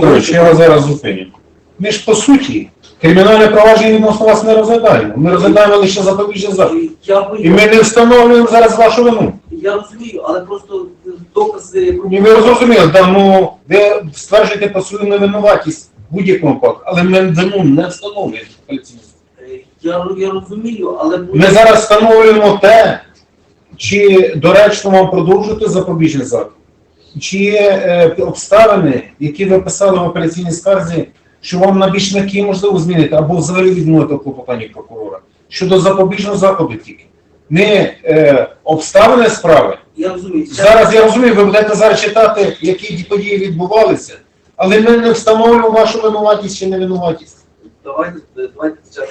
Петрович, я вас зараз зупиню. Ми ж по суті кримінальне провадження відносно вас не розглядаємо. Ми розглядаємо лише запобіжний захід. Я І ми не встановлюємо зараз вашу вину. я розумію, але просто докази про І ви зрозуміли, да, ну, ви стверджуєте про свою невинуватість в будь-якому випадку, але ми вину не встановлюємо. поліцейські. Е, я, я розумію, але Ми зараз встановлюємо те, чи доречно вам продовжити запобіжний захід, чи є е, обставини, які ви писали в операційній скарзі, що вам на бічники можливо змінити або взагалі відмовити клопотанні прокурора щодо запобіжного заходу тільки. Не е, обставини справи. я розумію. Зараз я розумію, ви будете зараз читати, які події відбувалися, але ми не встановлюємо вашу винуватість чи невинуватість. Давайте, давайте зараз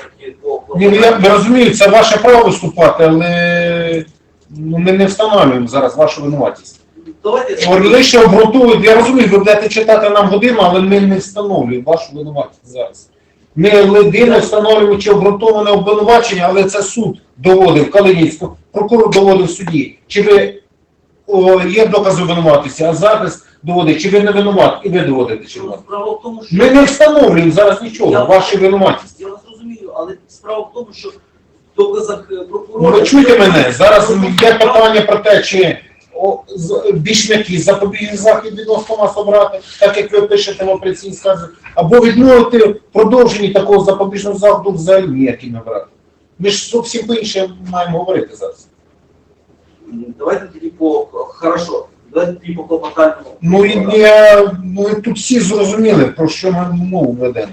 Ні, ну я розумію, це ваше право виступати, але ну, ми не встановлюємо зараз вашу винуватість. Давайте От Лише обґрунтують, я розумію, ви будете читати нам годину, але ми не встановлюємо вашу винуватість зараз. Ми єдине встановлюємо чи обґрунтоване обвинувачення, але це суд доводив Калинівську, прокурор доводив суді. Чи ви о, є докази винуватості, а захист доводить, чи ви не винуват, і ви доводите, чи винуват. справа в тому, що Ми не встановлюємо зараз нічого, Я- ваші винуватість. я вас розумію, але справа в тому, що в доказах е, прокурора. ви чуєте мене? Зараз йде питання про те, чи о, з- більшняки запобіжний захід відносно вас обрати, так як ви пишете в операційній скарзі, або відмовити в продовженні такого запобіжного заходу взагалі ніякий не брати. Ми ж зовсім по інше маємо говорити зараз. Давайте тоді по хорошо. Давайте тоді по клопотальному. Ну і я, ну, і тут всі зрозуміли, про що ми мову ведемо.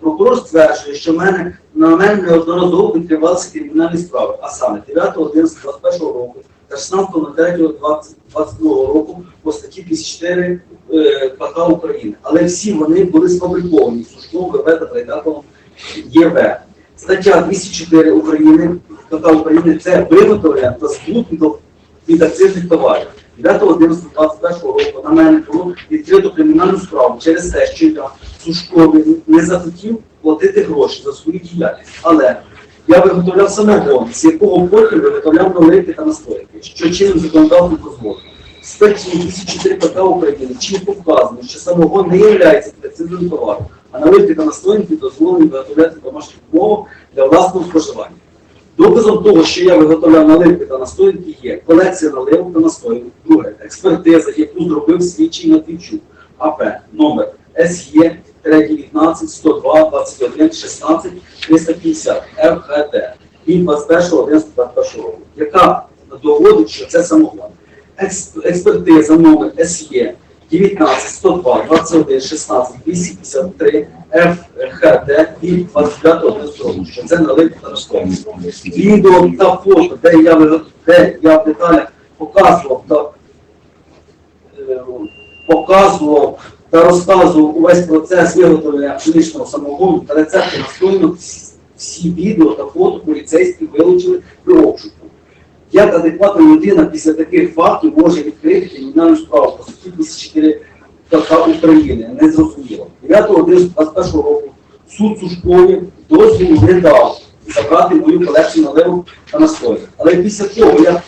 Прокурор стверджує, що мене на мене неодноразово відкривалися кримінальні справи, а саме 9.11.21 року та 16.03.22 року по статті 54 е, КК України. Але всі вони були сфабриковані Сушком, ВВ та Трайдаком ЄВ. Стаття 204 України, КК України це виготовлення та збут від акцизних товарів. 9.11.21 року на мене було відкрито кримінальну справу через те, що я Сушкові не захотів платити гроші за свою діяльність. Але я виготовляв самогон, з якого потім виготовляв наливки та настоянки, що чином законодавством дозволено. В статті 204 КК України чітко вказано, що самогон не є акцизовим товаром, а наливки та настоянки дозволені виготовляти в домашніх умовах для власного споживання. Доказом того, що я виготовляв наливки та настоянки, є колекція наливок та настоянок. Друге, експертиза, яку зробив слідчий Матвійчук, АП, номер СЄ 19 102 21 16 350 ФГД від 21.11.21 року, яка доводить, що це самогон. Експертиза номер СЄ 19 102 21 16 253 ФГД від 25.11 року, що це наливки та настоянки відео та фото, де я, де я в деталях показував та е, показував та розказував увесь процес виготовлення пшеничного самогону та рецепти настоянок, всі, відео та фото поліцейські вилучили при обшуку. Як адекватна людина після таких фактів може відкрити кримінальну справу по статті 204 КК України? Не зрозуміло. 9.11.21 року суд Сушкові дозволу не дав забрати мою колекцію наливок та настоїв. Але після того, як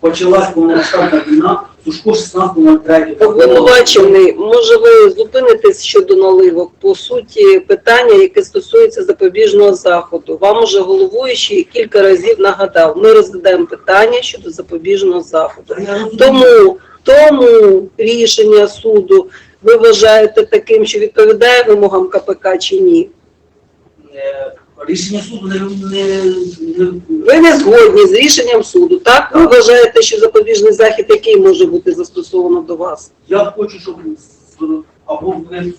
почалась повномасштабна війна, Сушко 16.03 Обвинувачений, може ви зупинитесь щодо наливок по суті питання, яке стосується запобіжного заходу. Вам уже головуючий кілька разів нагадав. Ми розглядаємо питання щодо запобіжного заходу. Тому тому рішення суду ви вважаєте таким, що відповідає вимогам КПК чи ні? Рішення суду не, не, не Ви не згодні з рішенням суду, так? Ви вважаєте, що запобіжний захід який може бути застосовано до вас? я хочу, щоб або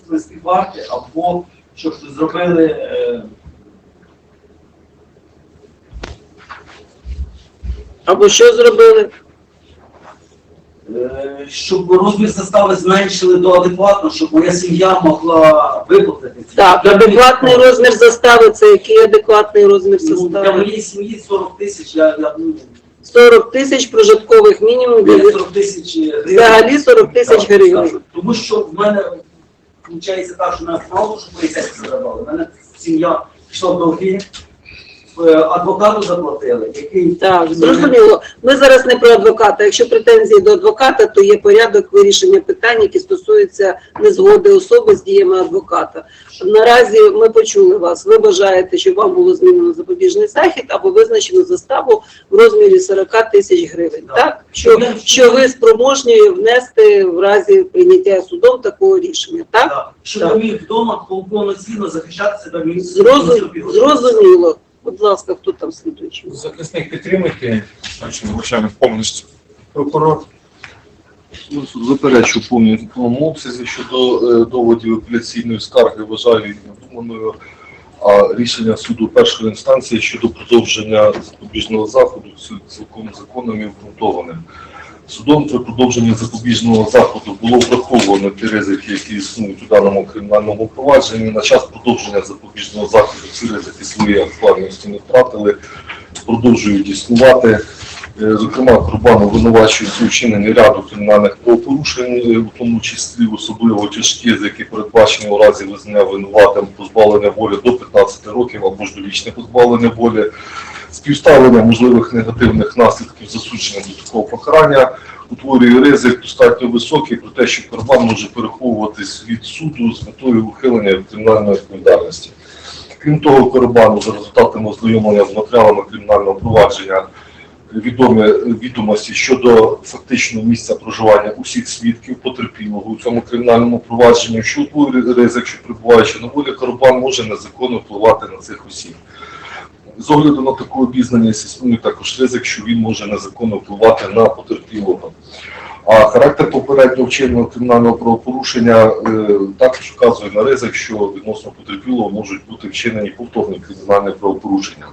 внесли варти, або щоб зробили е, Або що зробили? Е, щоб розмір застави зменшили до адекватно, щоб моя сім'я могла виплатити. Так, Для адекватний розмір застави це який адекватний розмір Ну, Для застави? моєї сім'ї 40 тисяч, я, я ну, 40 тисяч прожиткових мінімум, для- 40 тисяч гривень. взагалі 40 тисяч Так, гривень. так. Тому що в мене виходить так, що мене мало, що поліцейські заробили. В мене сім'я пішла в довгі, е, адвокату заплатили, який Так, зрозуміло. Ми зараз не про адвоката. Якщо претензії до адвоката, то є порядок вирішення питань, які стосуються незгоди особи з діями адвоката. Наразі ми почули вас. Ви бажаєте, щоб вам було змінено запобіжний захід або визначено заставу в розмірі 40 тисяч гривень. Так. Так, що, що ви спроможні внести в разі прийняття судом такого рішення. Так, Так. Щоб Так. міг вдома повноцінно захищати себе зрозуміло. Будь ласка, хто там слідуючий? Захисник підтримуйте. Значить, вибачаємо повністю. Прокурор. Ну, суд Заперечу повному обсязі щодо е, доводів апеляційної скарги вважаю їх надуманою, а рішення суду першої інстанції щодо продовження запобіжного заходу цілком законним і обґрунтованим. Судом при продовженні запобіжного заходу було враховано ті ризики, які існують у даному кримінальному провадженні. На час продовження запобіжного заходу ці ризики своєї актуальності не втратили, продовжують існувати. Е, Зокрема, Курбану винувачується у вчиненні ряду кримінальних правопорушень, е, у тому числі особливо тяжкі, за які передбачені у разі визнання винуватим позбавлення волі до 15 років або ж довічне позбавлення волі, співставлення можливих негативних наслідків засудження до такого покарання утворює ризик достатньо високий про те, що Курбан може переховуватись від суду з метою ухилення від кримінальної відповідальності. Крім того, Корбану за результатами ознайомлення з матеріалами кримінального провадження відомі відомості щодо фактичного місця проживання усіх свідків потерпілого у цьому кримінальному провадженні, що утворює ризик, що перебуваючи на волі, Карабан може незаконно впливати на цих осіб. З огляду на таку обізнаність існує також ризик, що він може незаконно впливати на потерпілого. А характер попереднього вчиненого кримінального правопорушення е, також вказує на ризик, що відносно потерпілого можуть бути вчинені повторні кримінальні правопорушення.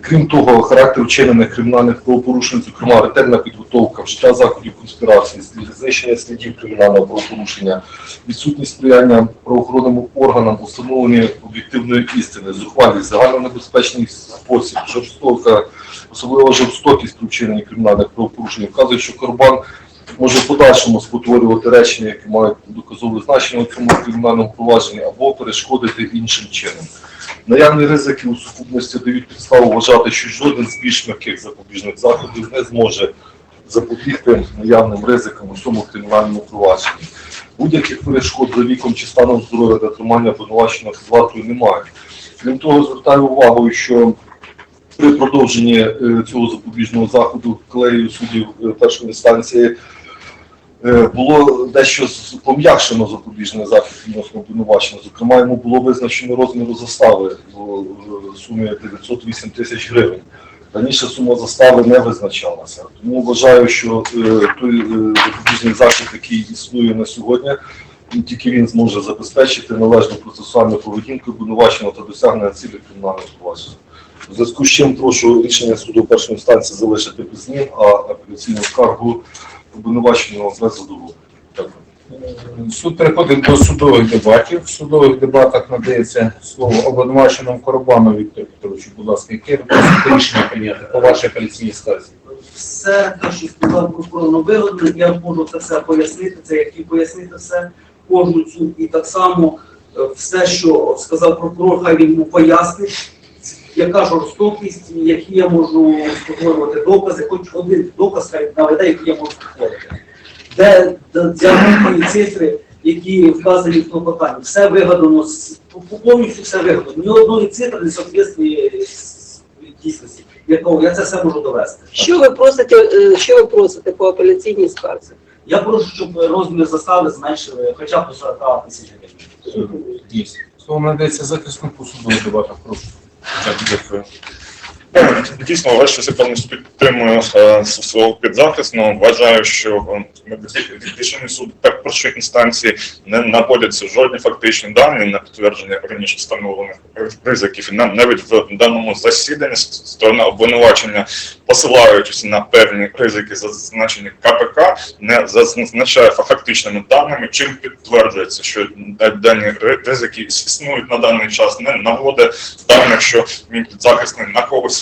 Крім того, характер вчинених кримінальних правопорушень, зокрема ретельна підготовка, вжиття заходів конспірації, знищення слідів кримінального правопорушення, відсутність сприяння правоохоронним органам у встановленні об'єктивної істини, зухвалість, загальнонебезпечний спосіб, жорстока, особливо жорстокість при вчиненні кримінальних правопорушень, вказує, що Корбан може в подальшому спотворювати речення, які мають доказове значення у цьому кримінальному провадженні, або перешкодити іншим чином. Наявні ризики у сукупності дають підставу вважати, що жоден з більш м'яких запобіжних заходів не зможе запобігти наявним ризикам у цьому кримінальному провадженні. Будь-яких перешкод за віком чи станом здоров'я для тримання обвинуваченого під немає. Крім того, звертаю увагу, що при продовженні е, цього запобіжного заходу колегію суддів е, першої інстанції було дещо пом'якшено запобіжний захід відносно обвинуваченого. Зокрема, йому було визначено розміру застави в сумі 908 тисяч гривень. Раніше сума застави не визначалася. Тому вважаю, що е, той е, запобіжний захід, який існує на сьогодні, тільки він зможе забезпечити належну процесуальну поведінку обвинуваченого та досягнення цілі кримінального провадження. У зв'язку з чим прошу рішення суду першої інстанції залишити без змін, а апеляційну скаргу обвинуваченого без. Суд переходить до судових дебатів. В судових дебатах надається слово обвинуваченому Коробану Віктору Петровичу. Будь ласка, яке ви рішення прийняти по вашій апеляційній скарзі? все те, що сказав прокурор вигодно, я можу це все пояснити, це як і пояснити все кожну цю і так само е, все, що сказав прокурор, хай він йому пояснить, яка жорстокість, які я можу створювати докази, хоч один доказ хай наведе, який я можу створити. Де де цифри, які вказані в клопотанні. Все вигадано, повністю все вигадано. Ні одної цифри не соответствує дійсності. Я це все можу довести. Що ви просите, е, що ви просите по апеляційній скарзі? Я прошу, щоб розмір застави зменшили хоча б до 40 тисяч гривень. Є. Слово надається захиснику судових дебатах. Прошу. Дякую. Ну, Дійсно, вважаю, що я повністю підтримую е, свого підзахисного. Вважаю, що е, рішення суду пер- першої інстанції не наводяться жодні фактичні дані на підтвердження раніше встановлених ризиків. І навіть в даному засіданні сторона обвинувачення, посилаючись на певні ризики, зазначені КПК, не зазначає фактичними даними, чим підтверджується, що дані ри- ризики існують на даний час, не наводить даних, що мій підзахисний на когось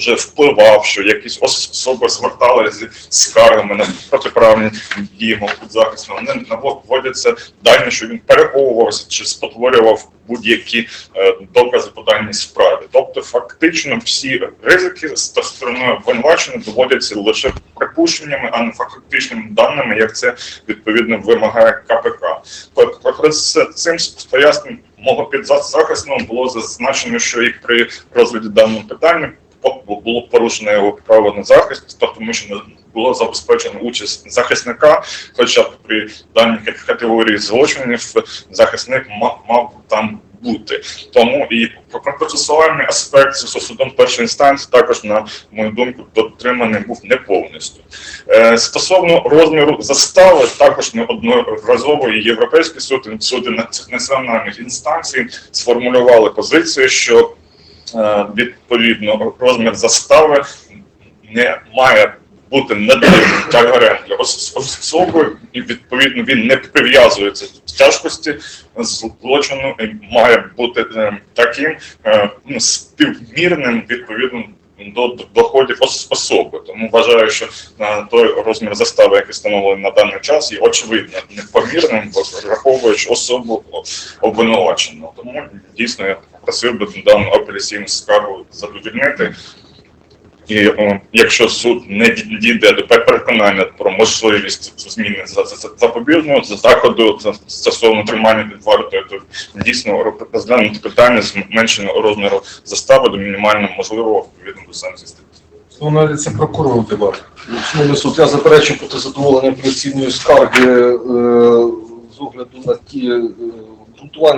вже впливав, що якісь особи зверталися зі скаргами на протиправні дії мого захисту, вони наводяться дані, що він переховувався чи спотворював будь-які е, докази по даній справі. Тобто, фактично, всі ризики з стороною обвинувачення доводяться лише припущеннями, а не фактичними даними, як це відповідно вимагає КПК. Це, цим поясненням мого підзахисного було зазначено, що і при розгляді даного питання було порушено його право на захист, тобто тому що не було забезпечено участь захисника, хоча при даній категорії злочинів захисник мав, там бути. Тому і про процесуальний аспект судом першої інстанції також, на мою думку, дотриманий був не повністю. Е, Стосовно розміру застави, також неодноразово і Європейський суд, суди наці- національних інстанцій сформулювали позицію, що відповідно розмір застави не має бути не для особи, і відповідно він не прив'язується до тяжкості злочину, і має бути е, таким е, ну, співмірним відповідно до до доходів особи. Тому вважаю, що на той розмір застави, який встановлений на даний час, є очевидно непомірним, враховуючи особу обвинуваченого. Тому дійсно я просив би дану апеляційну скаргу задовільнити. І о, якщо суд не ді- дійде до переконання про можливість зміни за- за- за- запобіжного за заходу за- стосовно тримання під вартою, то дійсно розглянути питання зменшення розміру застави до мінімально можливого відповідно до санкцій статті. Воно це прокурор дебат. Шановний суд, я заперечую проти задоволення апеляційної скарги е, з огляду на ті е,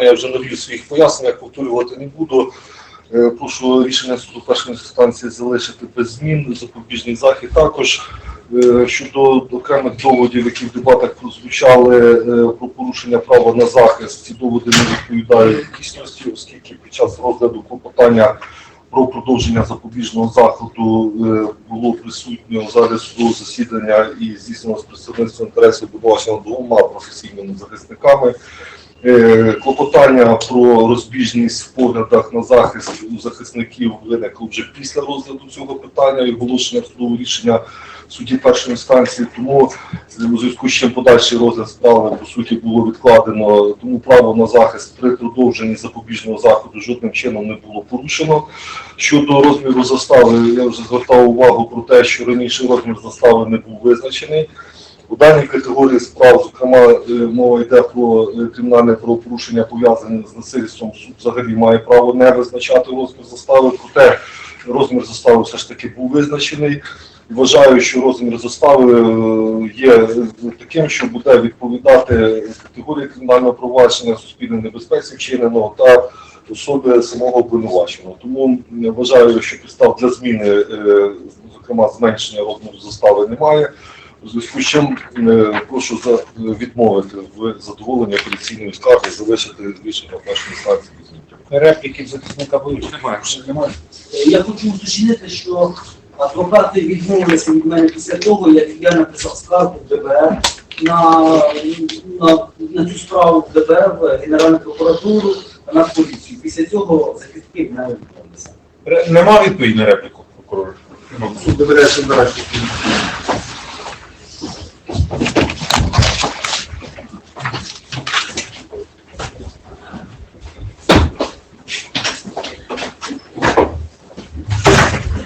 я вже навів своїх поясненнях, повторювати не буду. Е, Прошу рішення суду першої інстанції залишити без змін, запобіжний захід також. Е, Щодо окремих доводів, які в дебатах прозвучали е, про порушення права на захист, ці доводи не відповідають дійсності, оскільки під час розгляду клопотання про продовження запобіжного заходу було у залі судового засідання і здійснилось представництво інтересів обвинуваченого двома професійними захисниками. Е, Клопотання про розбіжність в поглядах на захист у захисників виникло вже після розгляду цього питання і оголошення судового рішення судді першої інстанції. Тому у зв'язку з чим подальший розгляд справи по суті було відкладено. Тому право на захист при продовженні запобіжного заходу жодним чином не було порушено. Щодо розміру застави, я вже звертав увагу про те, що раніше розмір застави не був визначений. У даній категорії справ, зокрема, е, мова йде про е, кримінальне правопорушення пов'язане з насильством. Суд взагалі має право не визначати розмір застави, проте розмір застави все ж таки був визначений. Вважаю, що розмір застави е, є таким, що буде відповідати категорії кримінального провадження суспільної небезпеці вчиненого та особи самого обвинуваченого. Тому вважаю, що підстав для зміни, зокрема зменшення розміру застави, немає. У зв'язку з чим е, прошу за відмовити в задоволенні апеляційної скарги, залишити рішення першої змін. Репліки в захисника будуть? Немає. Немає. Я хочу уточнити, що адвокати відмовилися від мене після того, як я написав скаргу в ДБР на, на, на цю справу в ДБР, в Генеральну прокуратуру на поліцію. Після цього захисники мене відмовилися. Нема відповіді на репліку прокурора. Суд ДБР збирається.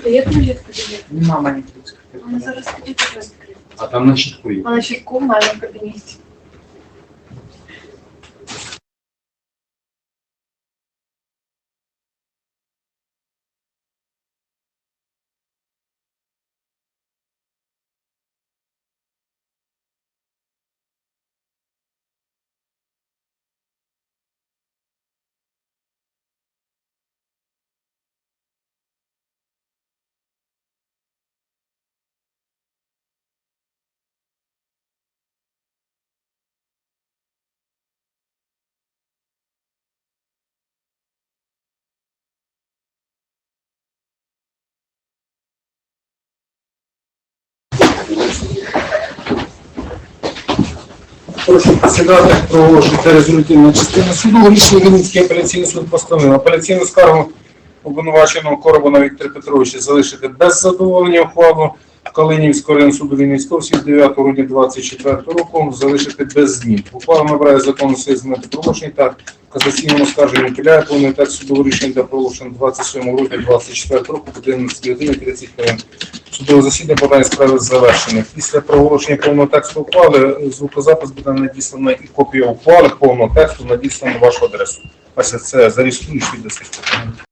Є кредит кабінет? Нема ніяких. Вона зараз кредит якраз відкрита. А там на щитку є. Вона щитку в мене в кабінеті. Прошу присягати проголошується резолютивна частина суду. Рішення Вінницький апеляційний суд постановив. Апеляційну скаргу обвинуваченого Коробана Віктора Петровича залишити без задоволення ухвалу Калинівського районного суду Вінницького всіх 9 грудня 24 року залишити без змін. Ухвала набирає закону сили змінити проголошень та касаційному оскарженню піляє повний текст судового рішення для проголошення 27 грудня 24 року в 11 годині 30 хвилин. Судове засідання подає справи завершене. Після проголошення повного тексту ухвали звукозапис буде надіслано і копія ухвали повного тексту надіслана на вашу адресу. Ось це зареєструєш від